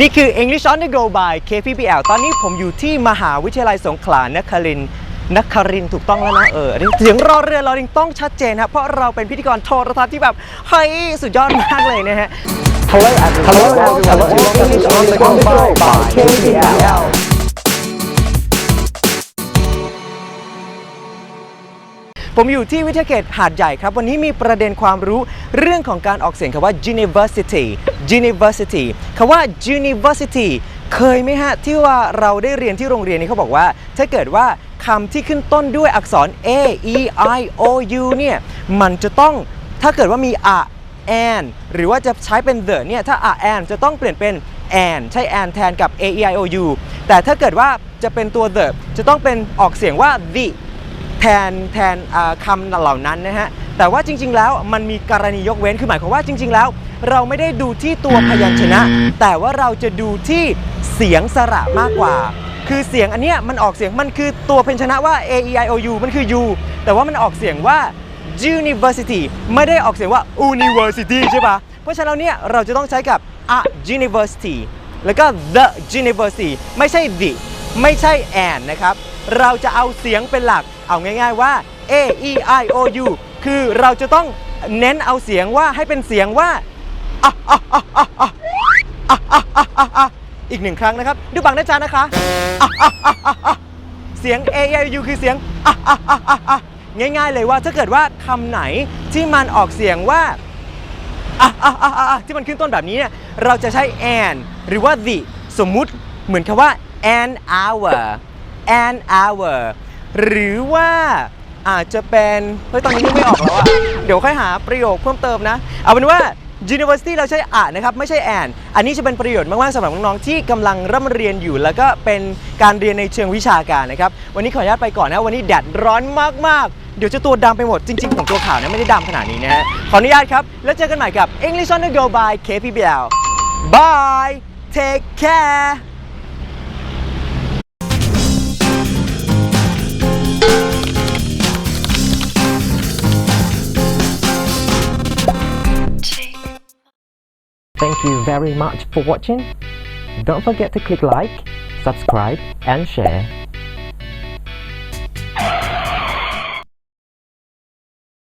นี่คือ English on the go by KPBL ตอนนี้ผมอยู่ที่มหาวิทยาลัยสงขลานครินทร์นครินทร์ถูกต้องแล้วนะเอออันนี้เสียงรอเรือรอลิงต้องชัดเจนครับเพราะเราเป็นพิธีกรโทรทัศน์ที่แบบเฮ้ยสุดยอดมากเลยนะฮะ Hello everyone. Hello everyone. English on the go by by KPL. ผมอยู่ที่วิทยาเขตหาดใหญ่ครับ วันนี้มีประเด็นความรู้เรื่องของการออกเสียงคำว่า university university คำว่า university เคยไหมฮะ ที่ว่าเราได้เรียนที่โรงเรียนนี้เขาบอกว่า ถ้าเกิดว่าคำที่ขึ้นต้นด้วยอักษร a e i o u เนี่ย มันจะต้องถ้าเกิดว่ามี a and หรือว่าจะใช้เป็น the เนี่ย ถ้า a and จะต้องเปลี่ยนเป็น and ใช้ and แทนกับ a e i o u แต่ถ้าเกิดว่าจะเป็นตัว the จะต้องเป็นออกเสียงว่า the แทนแทนคำเหล่านั้นนะฮะแต่ว่าจริง ๆ แล้วมันมีกรณียกเว้นคือหมายความว่าจริง ๆ แล้ว เราไม่ได้ดูที่ตัวพยัญชนะ แต่ว่าเราจะดูที่เสียงสระมากกว่า คือเสียงอันเนี้ยมันออกเสียงมันคือตัวพยัญชนะว่า a e i o u มันคือ u แต่ว่ามันออกเสียงว่า university ไม่ได้ออกเสียงว่า university ใช่ปะเพราะฉะนั้นเนี่ยเราจะต้องใช้กับ a university แล้วก็ the university ไม่ใช่ the ไม่ใช่ and นะครับ เราจะเอาเสียงเป็นหลัก เอาง่าย ๆว่า a e i o u คือเราจะต้องเน้นเอาเสียงว่าให้เป็นเสียงว่าอะอะอะอะอะอะอะอะอะอะอีกหนึ่งครั้งนะครับดูบังนะจ๊ะนะคะอะอะอะอะอะเสียง a e i o u คือเสียงอะอะอะอะอะง่ายๆเลยว่าถ้าเกิดว่าคำไหนที่มันออกเสียงว่าอะอะอะอะอะที่มันขึ้นต้นแบบนี้เนี่ยเราจะใช้ and หรือว่า the สมมุติเหมือนคำว่า an hour an hour หรือว่าอาจจะเป็นเฮ้ยตอนนี้นึกไม่ออกแล้วอะเดี๋ยวค่อยหาประโยคเพิ่มเติมนะ เอาเป็นว่า university เราใช้อะนะครับ ไม่ใช่ an อันนี้จะเป็นประโยชน์มาก ๆสำหรับน้อง ๆ ที่กำลังร่ำเรียนอยู่ แล้วก็เป็นการเรียนในเชิงวิชาการนะครับ วันนี้ขออนุญาตไปก่อนนะ วันนี้แดดร้อนมาก ๆ เดี๋ยวจะตัวดำไปหมด จริงๆผมตัวขาวนะไม่ได้ดำขนาดนี้นะฮะ ขออนุญาตครับ แล้วเจอกันใหม่กับ English on the go by KPBL Bye take care Thank you very much for watching. Don't forget to click like, subscribe and share.